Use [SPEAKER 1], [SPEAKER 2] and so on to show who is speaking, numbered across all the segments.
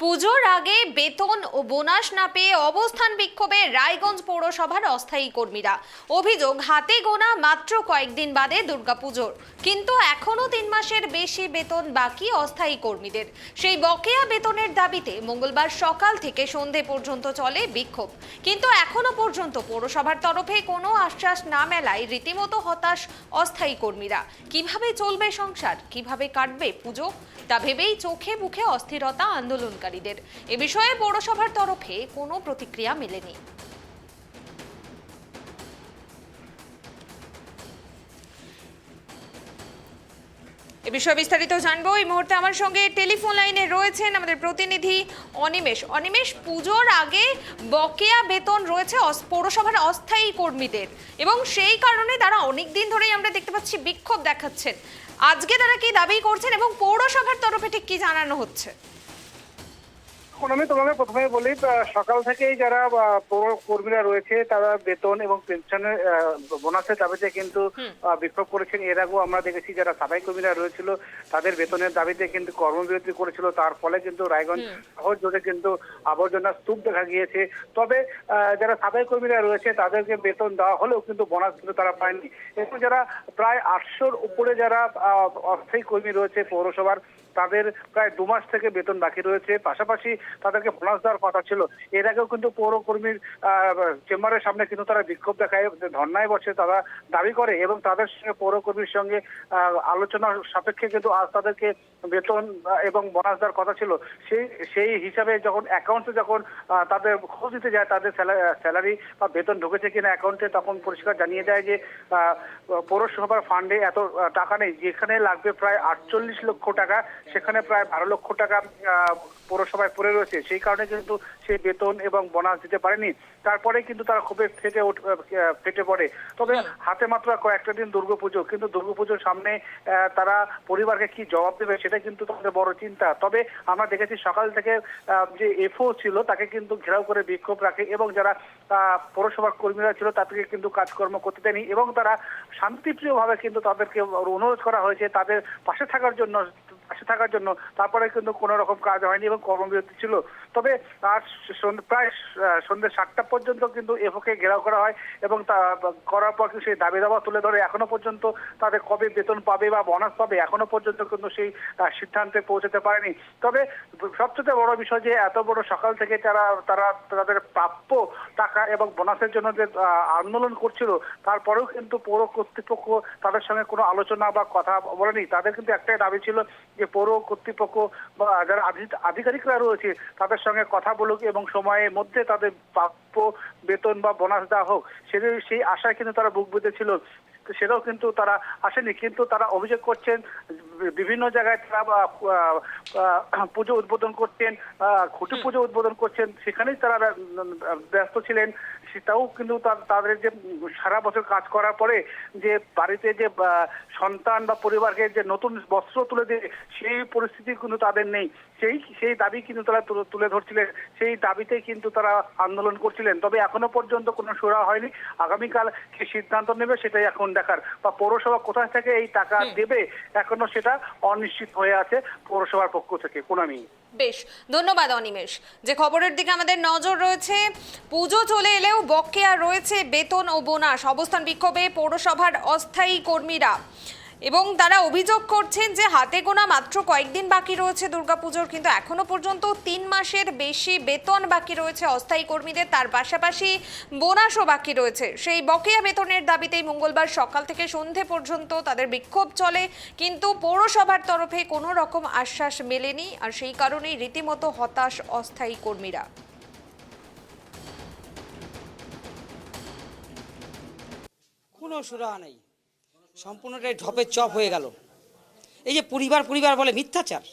[SPEAKER 1] পুজোর আগে বেতন ও বোনাস না পেয়ে অবস্থান বিক্ষোভে রায়গঞ্জ পৌরসভার অস্থায়ী কর্মীরা। অভিযোগ, হাতে গোনা মাত্র কয়েকদিন বাদে দুর্গাপুজোর। কিন্তু এখনও তিন মাসের বেশি বেতন বাকি অস্থায়ী কর্মীদের। সেই বকেয়া বেতনের দাবিতে মঙ্গলবার সকাল থেকে সন্ধে পর্যন্ত চলে বিক্ষোভ। কিন্তু এখনও পর্যন্ত পৌরসভার তরফে কোনো আশ্বাস না মেলায় রীতিমতো হতাশ অস্থায়ী কর্মীরা। কীভাবে চলবে সংসার, কীভাবে কাটবে পুজো, তা ভেবেই চোখে মুখে অস্থিরতা আন্দোলনকারীদের এ বিষয়ে পৌরসভার তরফে কোনো প্রতিক্রিয়া মেলেনি। এ বিষয়ে বিস্তারিত জানব। এই মুহূর্তে আমার সঙ্গে টেলিফোন লাইনে রয়েছেন আমাদের প্রতিনিধি অনিমেষ। অনিমেষ, পুজোর আগে বকেয়া বেতন রয়েছে পৌরসভার অস্থায়ী কর্মীদের এবং সেই কারণে তারা অনেক দিন ধরেই আমরা দেখতে পাচ্ছি বিক্ষোভ দেখাচ্ছেন। আজকে তারা কি দাবি করছেন এবং পৌরসভার তরফে ঠিক কি জানানো হচ্ছে?
[SPEAKER 2] আমি তোমাকে প্রথমে বলি সকাল থেকেই যারা পৌর কর্মীরা রয়েছে তারা বেতন এবং পেনশনের বোনাসের দাবিতে কিন্তু বিক্ষোভ করেছেন। এর আগেও আমরা দেখেছি যারা সাফাই কর্মীরা রয়েছিল তাদের বেতনের দাবিতে কিন্তু কর্মবিরতি করেছিল। তার ফলে কিন্তু রায়গঞ্জ শহর জুড়ে কিন্তু আবর্জনা স্তূপ দেখা গিয়েছে। তবে যারা সাফাই কর্মীরা রয়েছে তাদেরকে বেতন দেওয়া হলেও কিন্তু বোনাস কিন্তু তারা পায়নি। এবং যারা প্রায় আটশোর উপরে যারা আহ, অস্থায়ী কর্মী রয়েছে পৌরসভার তাদের প্রায় দু মাস থেকে বেতন বাকি রয়েছে। পাশাপাশি তাদেরকে বোনাস দেওয়ার কথা ছিল। এর আগেও কিন্তু পৌর কর্মীর চেম্বারের সামনে কিন্তু তারা বিক্ষোভ দেখায়। ধর্নায় বসে তারা দাবি করে এবং তাদের সঙ্গে পৌর কর্মীর সঙ্গে আহ, আলোচনার সাপেক্ষে কিন্তু আজ তাদেরকে বেতন এবং বোনাস দেওয়ার কথা ছিল, সেই সেই হিসাবে যখন অ্যাকাউন্টে যখন তাদের খোঁজ দিতে যায়, তাদের স্যালারি বা বেতন ঢুকেছে কিনা অ্যাকাউন্টে তখন পরিষ্কার জানিয়ে দেয় যে পৌরসভার ফান্ডে এত টাকা নেই। যেখানে লাগবে প্রায় আটচল্লিশ লক্ষ টাকা, সেখানে প্রায় বারো লক্ষ টাকা পৌরসভায় পড়ে রয়েছে। সেই কারণে কিন্তু সেই বেতন এবং বোনাস দিতে পারেনি। তারপরে কিন্তু তারা খুবই ফেটে ফেটে পড়ে। তবে হাতে মাত্র কয়েকটা দিন দুর্গাপুজো। কিন্তু দুর্গাপুজোর সামনে তারা পরিবারকে কি জবাব দেবে সেটা কিন্তু তাদের বড় চিন্তা। তবে আমরা দেখেছি সকাল থেকে যে এফও ছিল, তাকে কিন্তু ঘেরাও করে বিক্ষোভ রাখে এবং যারা পৌরসভার কর্মীরা ছিল, তাদেরকে কিন্তু কাজকর্ম করতে দেয়নি এবং তারা শান্তিপ্রিয়ভাবে কিন্তু তাদেরকে অনুরোধ করা হয়েছে তাদের পাশে থাকার জন্য পাশে থাকার জন্য। তারপরে কিন্তু কোনো রকম কাজ হয়নি এবং কর্মবিরতি ছিল। তবে আজ প্রায় সন্ধ্যে সাতটা পর্যন্ত কিন্তু এফওকে ঘেরাও করা হয় এবং তা, করার পর সেই দাবি দাবা তুলে ধরে। এখনও পর্যন্ত তাদের কবে বেতন পাবে বা বোনাস পাবে, এখনও পর্যন্ত কিন্তু সেই সিদ্ধান্তে পৌঁছাতে পারেনি। তবে সবচেয়ে বড় বিষয় যে এত বড় সকাল থেকে তারা তারা তাদের প্রাপ্য টাকা এবং বোনাসের জন্য যে আন্দোলন করছিল, তারপরেও কিন্তু পৌর কর্তৃপক্ষ তাদের সঙ্গে কোনো আলোচনা বা কথা বলেনি। তাদের কিন্তু একটাই দাবি ছিল যে পৌর কর্তৃপক্ষ বা যারা আধিকারিকরা রয়েছে তাদের সঙ্গে কথা বলুক এবং সময়ের মধ্যে তাদের প্রাপ্য বেতন বা বোনাস দেওয়া হোক সেটাই সেই আশায় কিন্তু তারা বুক বেঁধেছিল সেটাও কিন্তু তারা আসেনি কিন্তু তারা অভিযোগ করছেন বিভিন্ন জায়গায় তারা পুজো উদ্বোধন করছেন খুঁটি পুজো উদ্বোধন করছেন সেখানেই তারা ব্যস্ত ছিলেন। সেটাও কিন্তু তার- তাদের যে সারা বছর কাজ করার পরে যে বাড়িতে যে সন্তান বা পরিবারকে যে নতুন বস্ত্র তুলে দেবে সেই পরিস্থিতি কিন্তু তাদের নেই। সেই সেই দাবি কিন্তু তারা তুলে- তুলে ধরছিলেন। সেই দাবিতে কিন্তু তারা আন্দোলন করছিলেন। তবে এখনও পর্যন্ত কোনো সুরা হয়নি। আগামীকাল কি সিদ্ধান্ত নেবে সেটাই এখন দেখার। বা পৌরসভা কোথায় থেকে এই টাকা দেবে এখনও সেটা অনিশ্চিত হয়ে আছে পৌরসভার পক্ষ থেকে। কোনামি।
[SPEAKER 1] বেশ, ধন্যবাদ অনিমেষ। যে খবরের দিকে আমাদের নজর রয়েছে, পুজো চলে এলেও বকেয়া রয়েছে বেতন ও বোনাস। অবস্থান বিক্ষোভে পৌরসভার অস্থায়ী কর্মীরা। এবং তারা অভিযোগ করছেন যে হাতে গোনা মাত্র কয়েকদিন বাকি রয়েছে দুর্গাপুজোর, কিন্তু এখনও পর্যন্ত তিন মাসের বেশি বেতন বাকি রয়েছে অস্থায়ী কর্মীদের, তার পাশাপাশি বোনাসও বাকি রয়েছে। সেই বকেয়া বেতনের দাবিতেই মঙ্গলবার সকাল থেকে সন্ধে পর্যন্ত তাদের বিক্ষোভ চলে, কিন্তু পৌরসভার তরফে কোনো রকম আশ্বাস মেলেনি, আর সেই কারণেই রীতিমতো হতাশ অস্থায়ী কর্মীরা।
[SPEAKER 3] কোনো সুরাহা নেই। সম্পূর্ণটাই ঢপের চপ হয়ে গেল। এই যে পরিবার পরিবার বলে মিথ্যাচার।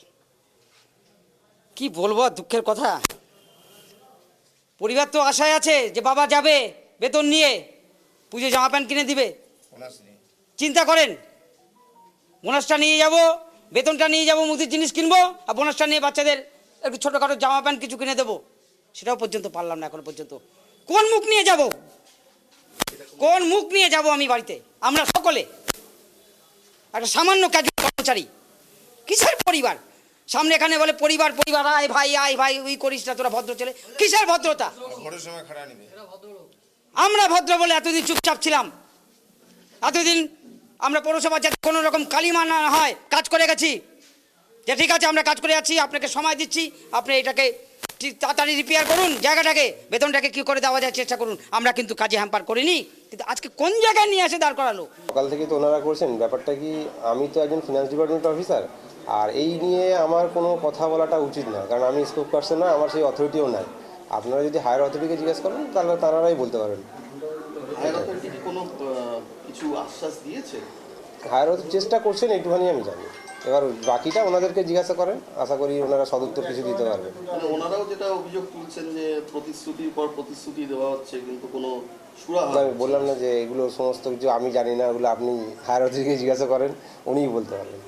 [SPEAKER 3] কি বলব দুঃখের কথা? পরিবার তো আশায় আছে যে বাবা যাবে বেতন নিয়ে পুজো জামা প্যান্ট কিনে দিবে। চিন্তা করেন বোনাসটা নিয়ে যাব বেতনটা নিয়ে যাব মুদির জিনিস কিনবো আর বোনাসটা নিয়ে বাচ্চাদের একটু ছোটোখাটো জামা প্যান্ট কিছু কিনে দেবো। সেটাও পর্যন্ত পারলাম না এখনও পর্যন্ত। কোন মুখ নিয়ে যাব? কোন মুখ নিয়ে যাব আমি বাড়িতে? আমরা সকলে। একটা সামান্য কাজ কর্মচারী। কিসের পরিবার? সামনে এখানে বলে পরিবার পরিবার আয় ভাই আয় ভাই ওই করিস না তোরা ভদ্র ছেলে। কিসের ভদ্রতা? আমরা ভদ্র বলে এতদিন চুপচাপ ছিলাম। এতদিন আমরা পৌরসভা যাতে কোনো রকম কালিমা না হয় কাজ করে গেছি। যে ঠিক আছে আমরা কাজ করে যাচ্ছি আপনাকে সময় দিচ্ছি আপনি এটাকে তাড়াতাড়ি রিপেয়ার করুন জায়গাটাকে। বেতনটাকে কি করে দেওয়া যায় চেষ্টা করুন। আমরা কিন্তু কাজে হ্যাম্পার করিনি। কিন্তু আজকে কোন জায়গায় নিয়ে এসে দাঁড় করালো?
[SPEAKER 4] সকাল থেকে তো ওনারা করছেন। ব্যাপারটা কি আমি তো একজন ফিনান্স ডিপার্টমেন্ট অফিসার আর এই নিয়ে আমার কোনো কথা বলাটা উচিত না। কারণ আমি স্কোপ পারসন না আমার সেই অথরিটিও নাই। আপনারা যদি হায়ার অথরিটিকে জিজ্ঞেস করেন তাহলে তারাই বলতে পারেন
[SPEAKER 5] হায়ার অথরিটি কোনো কিছু আশ্বাস দিয়েছে?
[SPEAKER 4] হায়ার অথরিটি চেষ্টা করছেন একটুখানি আমি জানি। এবার বাকিটা ওনাদেরকে জিজ্ঞাসা করেন আশা করি ওনারা সদুত্তর কিছু দিতে পারবেন
[SPEAKER 5] মানে ওনারাও যেটা অভিযোগ তুলছেন যে প্রতিশ্রুতির পর প্রতিশ্রুতি দেওয়া হচ্ছে কিন্তু কোনো
[SPEAKER 4] আমি বললাম না যে এগুলো সমস্ত কিছু আমি জানি না ওগুলো আপনি হায়ার অথরিটিকে জিজ্ঞাসা করেন উনিই বলতে পারবেন।